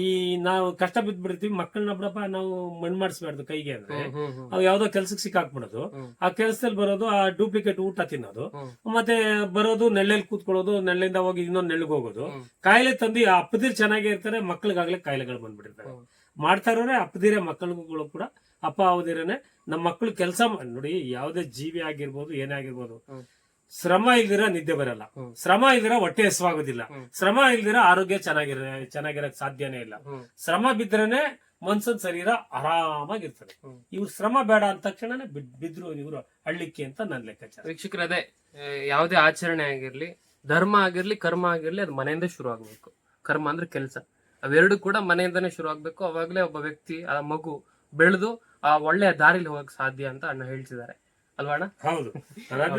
ಈ ನಾವು ಕಷ್ಟ ಬಿದ್ದ್ಬಿಡ್ತೀವಿ ಮಕ್ಕಳನ್ನ ಬಿಡಪ್ಪ ನಾವು ಮಣ್ಣು ಮಾಡಿಸ್ಬಾರ್ದು ಕೈಗೆ ಅಂದ್ರೆ. ಅವ್ ಯಾವ್ದೋ ಕೆಲ್ಸಕ್ಕೆ ಸಿಕ್ಕಾಕ್ಬಿಡೋದು. ಆ ಕೆಲ್ಸದಲ್ಲಿ ಬರೋದು ಆ ಡೂಪ್ಲಿಕೇಟ್ ಊಟ ತಿನ್ನೋದು ಮತ್ತೆ ಬರೋದು ನೆಳ್ಳೆಲ್ಲಿ ಕೂತ್ಕೊಳ್ಳೋದು ನೆಳ್ಳಿಂದ ಹೋಗಿ ಇನ್ನೊಂದು ನೆಳ್ಳಿಗೆ ಹೋಗೋದು. ಕಾಯಿಲೆ ತಂದು ಆ ಅಪ್ಪದಿರ್ ಚೆನ್ನಾಗೇ ಇರ್ತಾರೆ ಮಕ್ಳಿಗಾಗ್ಲೇ ಕಾಯಿಲೆಗಳು ಬಂದ್ಬಿಟ್ಟಿರ್ತಾರೆ. ಮಾಡ್ತಾ ಇರೋರೆ ಅಪ್ಪದಿರೇ ಮಕ್ಕಳಿಗೂ ಕೂಡ ಅಪ್ಪ ಅವದಿರೇನೆ ನಮ್ಮ ಮಕ್ಕಳು ಕೆಲಸ ನೋಡಿ ಯಾವುದೇ ಜೀವಿ ಆಗಿರ್ಬೋದು ಏನೇ ಆಗಿರ್ಬೋದು. ಶ್ರಮ ಇಲ್ದಿರ ನಿದ್ದೆ ಬರಲ್ಲ. ಶ್ರಮ ಇಲ್ದಿರ ಹೊಟ್ಟೆ ಹಸುವಾಗೋದಿಲ್ಲ. ಶ್ರಮ ಇಲ್ದಿರ ಆರೋಗ್ಯ ಚೆನ್ನಾಗಿರ ಚೆನ್ನಾಗಿರಕ್ ಸಾಧ್ಯನೇ ಇಲ್ಲ. ಶ್ರಮ ಬಿದ್ರೇನೆ ಮನ್ಸನ್ ಶರೀರ ಆರಾಮಾಗಿರ್ತದೆ. ಇವ್ರು ಶ್ರಮ ಬೇಡ ಅಂದ ತಕ್ಷಣನೇ ಬಿದ್ರು ಇವರು ಹಳ್ಳಿಕ್ಕೆ ಅಂತ ನನ್ನ ಲೆಕ್ಕಾಚಾರ. ವೀಕ್ಷಕರ ಅದೇ ಯಾವುದೇ ಆಚರಣೆ ಆಗಿರ್ಲಿ ಧರ್ಮ ಆಗಿರ್ಲಿ ಕರ್ಮ ಆಗಿರ್ಲಿ ಅದು ಮನೆಯಿಂದ ಶುರು ಆಗ್ಬೇಕು. ಕರ್ಮ ಅಂದ್ರೆ ಕೆಲಸ. ಅವೆರಡು ಕೂಡ ಮನೆಯಿಂದನೇ ಶುರು ಆಗ್ಬೇಕು. ಅವಾಗಲೇ ಒಬ್ಬ ವ್ಯಕ್ತಿ ಆ ಮಗು ಬೆಳೆದು ಆ ಒಳ್ಳೆಯ ದಾರಿಲಿ ಹೋಗಕ್ ಸಾಧ್ಯ ಅಂತ ಅಣ್ಣ ಹೇಳ್ತಿದ್ದಾರೆ. ಅಲ್ವಾ ಅಣ್ಣ? ಹೌದು.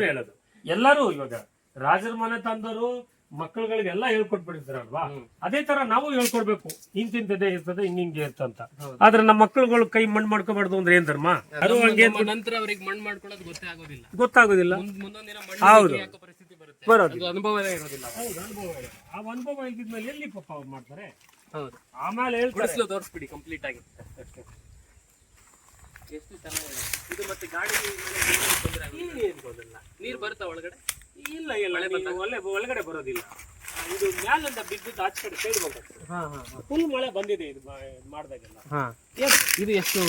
ಹೇಳೋದು. ಎಲ್ಲರೂ ಇವಾಗ ರಾಜರ ಮನೆ ತಂದವರು ಮಕ್ಕಳುಗಳಿಗೆಲ್ಲ ಹೇಳ್ಕೊಟ್ಬಿಟ್ಟಿರ್ತಾರಲ್ವಾ. ಅದೇ ತರ ನಾವು ಹೇಳ್ಕೊಡ್ಬೇಕು. ಇಂತಿಂತದೇ ಇರ್ತದೆ ಹಿಂಗಿಂಗೆ ಇರ್ತಂತ. ಅಂತ ಆದ್ರೆ ನಮ್ಮ ಮಕ್ಕಳುಗಳು ಕೈ ಮಣ್ಣು ಮಾಡ್ಕೋಬಾರ್ದು ಅಂದ್ರೆ ಏನ್ ಧರ್ಮ? ಅದು ಹಂಗೆ ನಂತರ ಅವ್ರಿಗೆ ಮಣ್ಣು ಮಾಡ್ಕೊಳ್ಳೋದು ಗೊತ್ತೇ ಆಗೋದಿಲ್ಲ. ಗೊತ್ತಾಗೋದಿಲ್ಲ. ಹೌದು. ಮಣ್ಣು ಅನುಭವ. ಇರೋದಿಲ್ಲ. ಆ ಅನುಭವ ಇದ್ದಿದ್ಮೇಲೆ ಎಲ್ಲಿ ಪಾಪ ಅವ್ರು ಮಾಡ್ತಾರೆ? ಹೌದು. ಆಮೇಲೆ ತೋರಿಸ್ಬಿಡಿ ಕಂಪ್ಲೀಟ್ ಆಗಿ. ಎಷ್ಟು ಚೆನ್ನಾಗಿದೆ? ಇದು ಮತ್ತೆ ಗಾಡಿ ನೀರು ಏನೂ ಗೊತ್ತಿಲ್ಲ. ನೀರ್ ಬರುತ್ತಾ ಒಳಗಡೆ? ಇಲ್ಲ ಇಲ್ಲ ನೀವು ಒಳ್ಳೆ ಒಳಗಡೆ ಬರೋದಿಲ್ಲ. ಇದು ಮ್ಯಾಲಿಂದ ಬಿದ್ದಿದ್ದು ಆಚೆ ಕಡೆ ಸೈಡ್ ಬಂದದ್ದು ಹಾ ಹಾ ಹಾ. ಫುಲ್ ಮಳೆ ಬಂದಿದೆ ಇದು ಮಾಡಿದಾಗೆಲ್ಲ? ಇದು ಎಷ್ಟು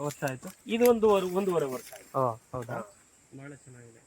ವರ್ಷ ಆಯ್ತು? ಇದು ಒಂದು ಒಂದೂವರೆ ವರ್ಷ ಆಯ್ತು. ಹೌದಾ? ಬಹಳ ಚೆನ್ನಾಗಿದೆ.